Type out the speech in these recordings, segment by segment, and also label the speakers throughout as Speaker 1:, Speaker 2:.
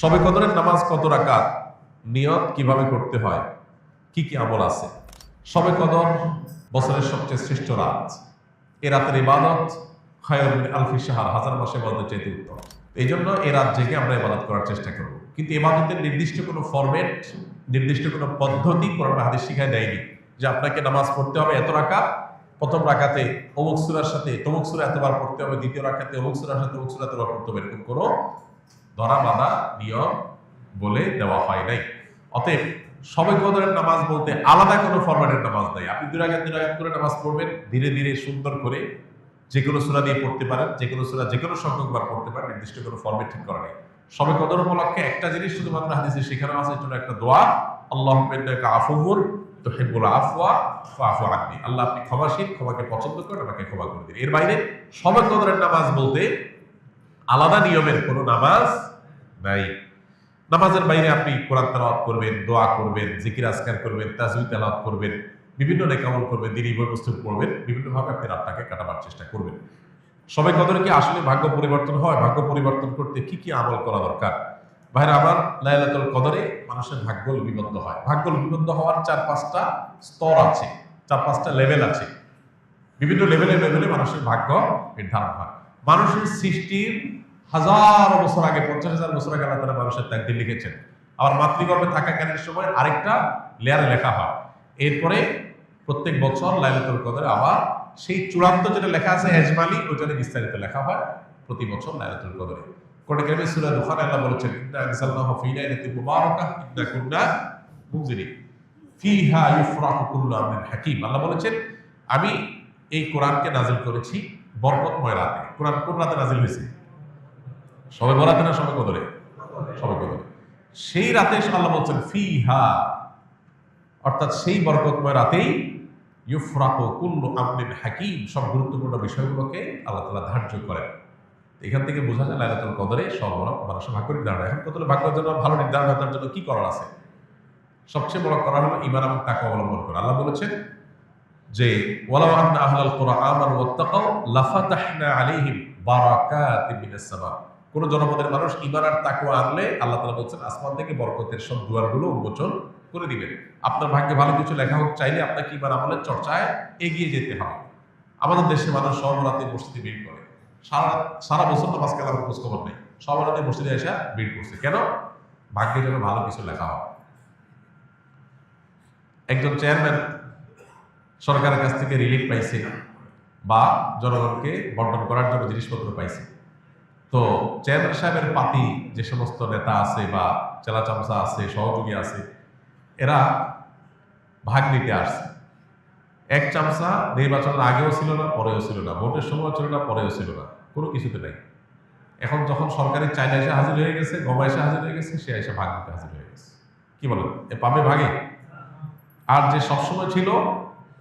Speaker 1: সবে কদরের নামাজ কত রাকাত? নিয়ত কীভাবে করতে হয়? কি কি আমল আছে? সবে কদর বছরের সবচেয়ে শ্রেষ্ঠ রাত। এ রাতের ইবাদত খায়রুল আলফি সাহার হাজার মাসে ইবাদত চাইতে উত্তম। এই জন্য এ রাত জেগে আমরা ইবাদত করার চেষ্টা করব। কিন্তু ইবাদতের নির্দিষ্ট কোনো ফরম্যাট, নির্দিষ্ট কোনো পদ্ধতি কোরআন হাদিস শিখায় দেয়নি যে আপনাকে নামাজ পড়তে হবে এত রাকাত, প্রথম রাকাতে অমুক সুরার সাথে, তমুক সুরা এতবার পড়তে হবে, দ্বিতীয় রাকাতে অমুক সুরার সাথে অমুক সুরা এতবার পড়তে হবে, এরকম কোনো ধরা বাঁধা নিয়ম বলে দেওয়া হয় নাই। অতএব সবে কদরের নামাজ বলতে আলাদা কোনো ফরম্যাটের নামাজ নাই। আপনি দুই রাগাত দুই করে নামাজ পড়বেন, ধীরে ধীরে সুন্দর করে যে কোনো সুরা দিয়ে পড়তে পারেন, যে কোনো সুরা যে কোনো সংখ্যকবার পড়তে পারেন, নির্দিষ্ট কোনো ফরম্যাট ঠিক করা নেই। সবে কদর উপলক্ষে একটা জিনিস শুধুমাত্র হাদিসে শেখানো আছে জন্য একটা দোয়া, আল্লাহ আফুর তো হেবুল আফওয়া আফু আল্লাহ আপনি ক্ষমাশীল, ক্ষমাকে পছন্দ করেন, আমাকে ক্ষমা করে দিন। এর বাইরে সবে কদরের নামাজ বলতে আলাদা নিয়মের কোনো নামাজ নাই। নামাজের বাইরে আপনি কোরআন তেলাওয়াত করবেন, দোয়া করবেন, জিকির আজকার করবেন তাজবি তেলাওয়াত করবেন, বিভিন্ন নেকামল করবেন, দিনী বই পুস্তক পড়বেন, বিভিন্নভাবে আপনি রাতটাকে কাটাবার চেষ্টা করবেন। সবাই কদরে কি আসলে ভাগ্য পরিবর্তন হয়? ভাগ্য পরিবর্তন করতে কি কি আমল করা দরকার? ভাইরা, আমার লাইলাতুল কদরে মানুষের ভাগ্য লিপিবদ্ধ হয়। ভাগ্য লিপিবদ্ধ হওয়ার চার পাঁচটা স্তর আছে, চার পাঁচটা লেভেল আছে। বিভিন্ন লেভেলে লেভেলে মানুষের ভাগ্য নির্ধারণ হয়। মানুষের সৃষ্টির হাজার বছর আগে, পঞ্চাশ হাজার বছর আগে আল্লাহ তাআলা মানুষের তাকদির লিখেছেন। আবার মাতৃগর্ভে থাকাকালীন সময় আরেকটা লেয়ারে লেখা হয়। এরপরে প্রত্যেক বছর লাইলাতুল কদরে আবার সেই চূড়ান্ত যেটা লেখা আছে এজমালি ওইটাতে বিস্তারিত লেখা হয় প্রতি বছর লাইলাতুল কদরে। কোরআন কারিমে সূরা দুখানে আল্লাহ বলেছেন, ইন্না আনজালনাহু ফী লাইলাতিন মুবারাকাহ ইন্না কুন্না মুনজিরিন। ফিহা ইউফরাকু কুল্লু আমরিন হাকীম। আল্লাহ বলেছেন, আমি এই কোরআনকে নাজিল করেছি বরকতময় রাতে। কোরআন কোন রাতে নাজিল হয়েছে? সবে বরাতে না সবে কদরে? সবে কদরে। সেই রাতে আল্লাহ বলছেন, ফিহা। অর্থাৎ সেই বরকতময় রাতেই ইউফরাকু কুল্লু আমরিন হাকিম, সব গুরুত্বপূর্ণ বিষয়গুলোকে আল্লাহ তাআলা ধার্য করেন। এখান থেকে বোঝা যায় লাইলাতুল কদরে সর্বরক মানুষের ভাগ্য নির্ধারণ। এখন কত ভাগ্যের জন্য, ভালো নির্ধারণ তার জন্য কি করার আছে? সবচেয়ে বড় করা হলো ইমান এবং তাকে অবলম্বন করা। আল্লাহ বলেছেন যে কোন জনপদের মানুষ ঈমান আর তাকওয়া আনলে আল্লাহ তাআলা বলছেন, আসমান থেকে বরকতের সব দুয়ারগুলো উন্মোচন করে দিবেন। আপনার ভাগ্যে ভালো কিছু লেখা হোক, চাইলে আপনাকে ঈমান আমলের চর্চায় এগিয়ে যেতে হবে। আমাদের দেশে মানুষ সব রাতে মসজিদে ভিড় করে। সারা সারা বছর নামাজ কালাম খোঁজ খবর নেই। সব রাতে মসজিদে এসে ভিড় করছে। কেন? ভাগ্যে যেন ভালো কিছু লেখা হয় একজন চেয়ারম্যান সরকারের কাছ থেকে রিলিফ পাইছে বা জনগণকে বন্টন করার জন্য জিনিসপত্র পাইছে। তো চেয়ারম্যান সাহেবের পাতি যে সমস্ত নেতা আছে বা চেলা চামচা আছে, সহযোগী আছে, এরা ভাগ নিতে আসছে। এক চামচা নির্বাচনের আগেও ছিল না, পরেও ছিল না, ভোটের সময় ছিল না, পরেও ছিল না, কোনো কিছুতে নাই। এখন যখন সরকারি চাইনা এসে হাজির হয়ে গেছে, গমা এসে হাজির হয়ে গেছে, সে এসে ভাগ নিতে হাজির হয়ে গেছে। কি বলেন? এ পাবে ভাগে? আর যে সবসময় ছিল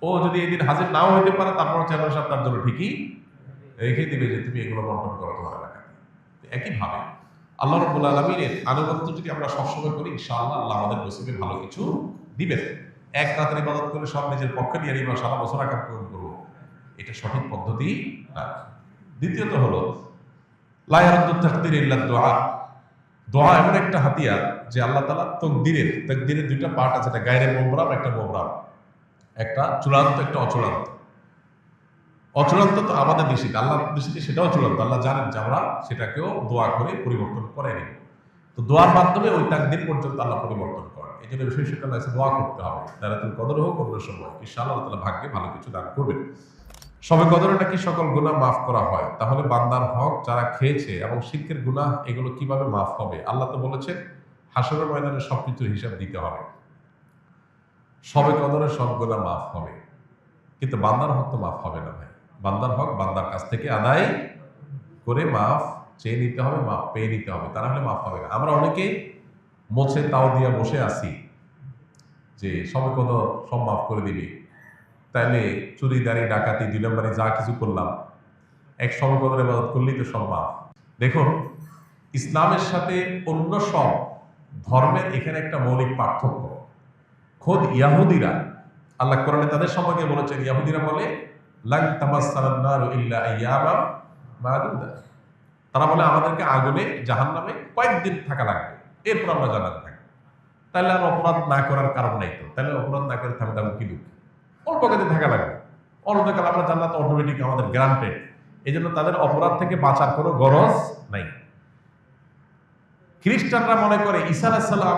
Speaker 1: ও যদি এদিন হাজির নাও হইতে পারে তারপর চেয়ারম্যান সাহেব তার জন্য ঠিকই রেখে দিবে যে তুমি এগুলো বন্টন করো তোমার এলাকায় একইভাবে আল্লাহ রব্বুল আলমিনের আনুগত্য যদি আমরা সবসময় করি, ইনশাআল্লাহ আল্লাহ আমাদের নসিবে ভালো কিছু দিবেন। এক রাতের ইবাদত করে সব নিজের পক্ষে নিয়ে নিবা সারা বছর আকার পূরণ করব। এটা সঠিক পদ্ধতি না। দ্বিতীয়ত হলো লায়ারুদ্দুত তাকদির ইল্লা দোয়া। দোয়া এমন একটা হাতিয়ার যে আল্লাহ তালা তকদিরের তকদিরের দুইটা পার্ট আছে একটা গায়ের মোমরাম, একটা মোমরাম। একটা চূড়ান্ত, একটা অচূড়ান্ত। অচূড়ান্ত তো আমাদের দৃষ্টিতে আল্লাহ দৃষ্টিতে সেটাও চূড়ান্ত। আল্লাহ জানেন যে আমরা সেটাকেও দোয়া করে পরিবর্তন করে নিব। তো দোয়ার মাধ্যমে ওই তাকদির পর্যন্ত আল্লাহ পরিবর্তন করেন। এই জন্য আল্লাহ কাছে দোয়া করতে হবে। তারা তুমি কদর হোক, অন্য সময় ইনশাআল্লাহ আল্লাহ তালা ভাগ্যে ভালো কিছু দান করবেন। সবে কদরে নাকি সকল গুনাহ মাফ করা হয়? তাহলে বান্দার হক যারা খেয়েছে এবং শিল্পের গুনাহ, এগুলো কীভাবে মাফ হবে? আল্লাহ তো বলেছেন, হাসরের ময়দানে সব সবকিছুর হিসাব দিতে হবে। সবে কদরে সব গুনাহ মাফ হবে। কিন্তু বান্দার হক তো মাফ হবে না ভাই। বান্দার হক বান্দার কাছ থেকে আদায় করে মাফ চেয়ে নিতে হবে, মাফ পেয়ে নিতে হবে। তা না হলে মাফ হবে না। আমরা অনেকে মোছে তাও দিয়া বসে আছি যে সবে কদর সব মাফ করে দিবি। তাইলে চুরি ডাকাতি, দুই নম্বরে যা কিছু করলাম, এক সমকদর ইবাদত করলেই তো সব মাফ। দেখুন, ইসলামের সাথে অন্য সব ধর্মের এখানে একটা মৌলিক পার্থক্য। খোদ ইয়াহুদিরা, আল্লাহ কোরআনে তাদের সম্পর্কে বলেছেন, ইয়াহুদিরা বলে তারা বলে, আমাদেরকে আগুনে, জাহান্নামে কয়েকদিন থাকা লাগবে। এরপর আমরা জানাতে থাকি তাহলে আর অপরাধ না করার কারণ নাই তো। তাহলে অপরাধ না করে থাকা কি দুঃখ? অল্প কাজে থাকা লাগবে। অনন্তকাল আমরা জান্নাত অটোমেটিক আমাদের গ্রান্টেড এই জন্য তাদের অপরাধ থেকে বাঁচার কোনো গরজ নাই। খ্রিস্টানরা মনে করে, ঈসা আলাহিসাল্লাম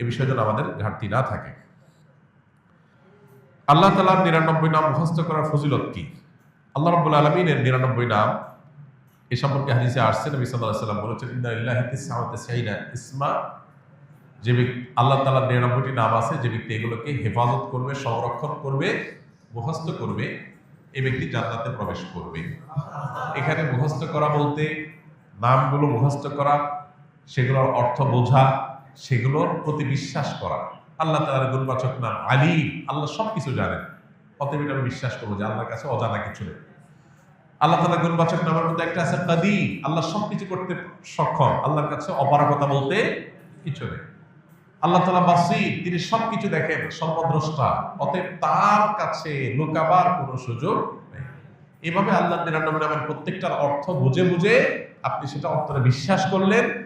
Speaker 1: এ বিষয়ে যেন আমাদের ঘাটতি না থাকে। আল্লাহ তালার নিরানব্বই নাম মুখস্থ করার ফজিলত কি? আল্লাহ রব্বুল আলমিনের নিরানব্বই নাম এ সম্পর্কে হাদিসে আসছে, নবী সাল্লাম বলেছেন ইসমা। যে ব্যক্তি, আল্লাহ তালার নিরানব্বইটি নাম আছে, যে ব্যক্তি এগুলোকে হেফাজত করবে, সংরক্ষণ করবে, মুখস্থ করবে এই ব্যক্তি জান্নাতে প্রবেশ করবে। এখানে মুখস্থ করা বলতে নামগুলো মুখস্থ করা, সেগুলোর অর্থ বোঝা সেগুলোর প্রতি বিশ্বাস করা। আল্লাহ তালার গুণবাচক নাম আলী। আল্লাহ সব কিছু জানেন। অতএব এটা আমি বিশ্বাস করব যে আল্লাহর কাছে অজানা কিছু নেই। আল্লাহ তালা গুণবাচক নামের মধ্যে একটা আছে কাদি আল্লাহ সব কিছু করতে সক্ষম। আল্লাহর কাছে অপারগতা বলতে কিছু নেই। আল্লাহ তালা বাসির। তিনি সবকিছু দেখেন, সর্বদ্রষ্টা। অতএব তার কাছে লুকাবার কোনো সুযোগ নেই। এভাবে আল্লাহ নিরানব্বই নামের প্রত্যেকটার অর্থ বুঝে বুঝে আপনি সেটা অর্থে বিশ্বাস করলেন।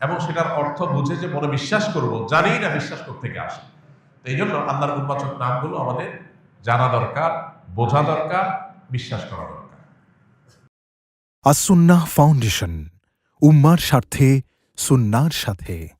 Speaker 1: এবং সেটার অর্থ বুঝে যে মনে বিশ্বাস করব জানি না বিশ্বাস থেকে আসে। তো এই জন্য আল্লাহর উন্মাচক নামগুলো আমাদের জানা দরকার, বোঝা দরকার, বিশ্বাস করা দরকার।
Speaker 2: আসুন্না ফাউন্ডেশন, উম্মার স্বার্থে, সুন্নার সাথে।